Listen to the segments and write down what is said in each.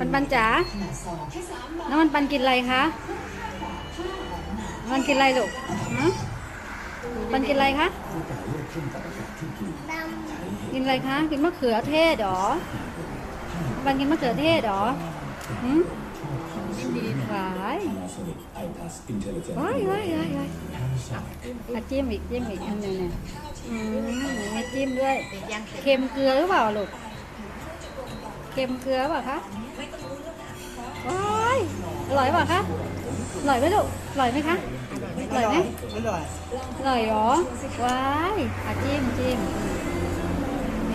ปันปันจ๋า น้ำมันปันกินอะไรคะมันกินอะไรลูกฮะปันกินอะไรคะ กินอะไรคะ กินมะเขือเทศหรอปันกินมะเขือเทศหรอหืมหวายว้ายว้ายว้ายว้ายอะจิ้มอีกจิ้มอีกอันนึงเนี่ยอืมม่จิ้มด้วย เค็มเกลือหรือเปล่าลูก ค็มเกลือเปล่าคะว้ายอร่อยเปล่าคะอร่อยไหมลูกอร่อยไหมคะอร่อยไหมอร่อยอร่อยเหรอว้ายอะจิ้มจิ้มแหม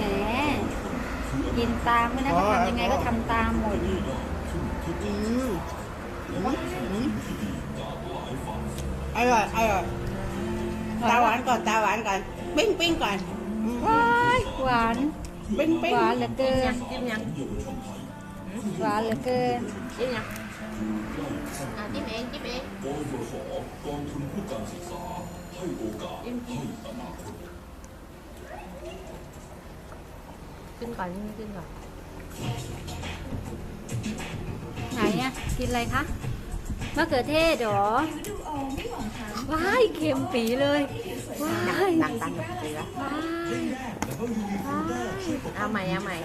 กินตามไม่นะเขาทำยังไงก็ทำตามหมดอืมอืมอืมอร่อยอร่อยตาหวานก่อนตาหวานก่อนปิ้งปิ้งก่อนอืมว้ายหวาน ปิ้งปิ้งหวานเหลือเกินจิ้มยังหวานเหลือเกินจิ้มยังอะจิ้มเองจิ้มเองจิ้มจิ้มขึ้นก่อนนี่ขึ้นก่อนไหนอะกินอะไรคะมะเขือเทศเหรอว้ายเค็มปีเลยว้ายตักตักกับเกลือว้ายว้าย เอาใหม่เอาใหม่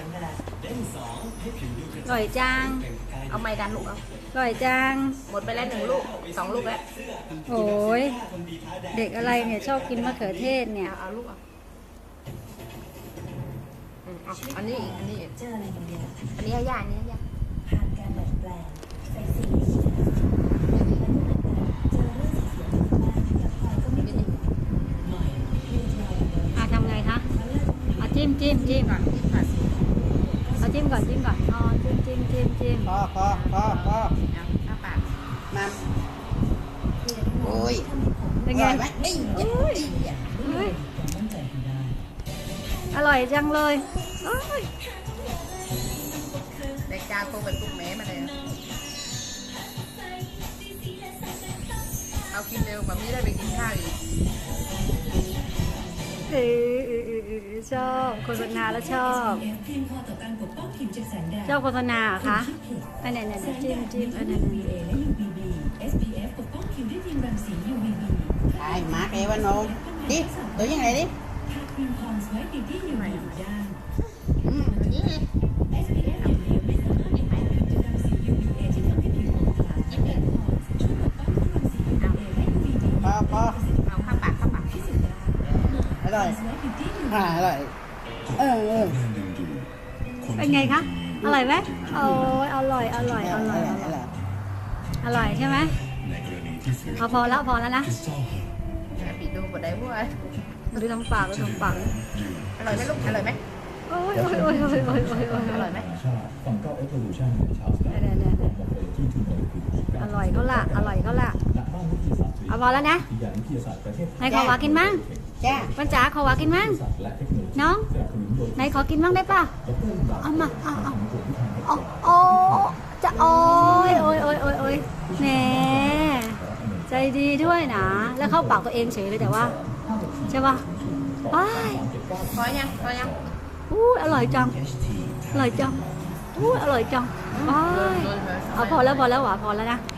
อร่อยจังเอาใหม่ดันลูกเอาอร่อยจัง หมดไปแล้วหนึ่งลูกสองลูกแล้วโอ้ยเด็กอะไรเนี่ยชอบกินมะเขือเทศเนี่ยเอาเอาลูกเอาอืมเอาอันนี้อีกอันนี้อีกเจออะไรกันเดียวอันนี้ให้ย่าอันนี้ให้ย่า ผ่านการดัดแปลงไฟสีและเจอเรื่องเสียงมากกับใครก็ไม่ นิด ถู นึ ก ง หน่อยเรียนเราเลย อะทำไงคะอะ จิ้มจิ้มจิ้มก่อนจิ้มก่อนเอาจิ้มก่อนจิ้มก่อนอ๋อจิ้มจิ้มจิ้มจิ้มพอพอพอพอเอาข้าปากมาโอ้ยเป็นอไงร่อยไหมนี่เฮ้ยมั่นใจคุณได้อร่อยจังเลยโอ้ยในจานโตเป็นตุ๊กแม้มาเลยเอากินเร็วแบบนี้ได้ไปกินข้าวอีกเอ ชอบ โฆษณาแล้วชอบเอฟครีมพอต่อการปกป้องผิวจากแสงแดดชอบโฆษณาเหรอคะอันไหนไหนไหนจิ้มจิ้มอันไหนไหน UVA และ UVB SPF ปกป้องผิวด้วยทีมรังสี UVB ไอ้มาร์กเอวานโนดิตัวยังไงดิทาครีมพอนส์ไว้ติดที่อยู่ในด้านอืมอันนี้ไง SPF อย่างเดียวไม่สามารถปิดบังผิวจากรังสี UVA ที่ทำให้ผิวอ่อนล้าแต่พอนส์ช่วยปกป้องทั้งรังสี UVA และ UVB พอพอเอาข้าวปากข้าวปากที่สุดได้อร่อยไว้ติดที่อยู่อ่าอร่อย เออเออ เป็นไงคะ อร่อยไหมโอ้ยอร่อย อร่อย อร่อย อร่อย อร่อยใช่ไหมเอาพอแล้วพอแล้วนะปิดดูบดได้บ้วยดูทำปากดูทำปาก อร่อยไหมลูก อร่อยไหมโอ้ยโอ้ยโอ้ยโอ้ยโอ้ยโอ้ยโอ้ยอร่อยไหมชาติฝั่งเก้าเอฟโวลูชั่นในชาวสกาเดี๋ยวเดี๋ยวเดี๋ยวบอกเลยที่ทุนเลยคืออร่อยเขาละ อร่อยเขาละนักบ้านวิทยาศาสตร์เอาพอแล้วนะวิทยาวิทยาศาสตร์ประเทศไหนขอหวากินมั่ง จ้าปัญจ๋าขอหวากินมั่งศาสตร์และเทคโนโลยีน้องสนับสนุนโดยไหนขอกินมั่งได้ป่ะดรดเอามาเอาเอาของกรมวิทยาศาสตร์โอ้โอ้จะโอ้ยโอ้ยโอ้ยโอ้ยโอ้ยแหมใจดีด้วยนะ แล้วเข้าปากตัวเองเฉยเลยแต่ว่า ใช่ป่ะว้ายพอยังพอยังอู้อร่อยจังอร่อยจังอู้อร่อยจังว้ายโดนเลยเอาพอแล้วพอแล้วหวาพอแล้วนะพ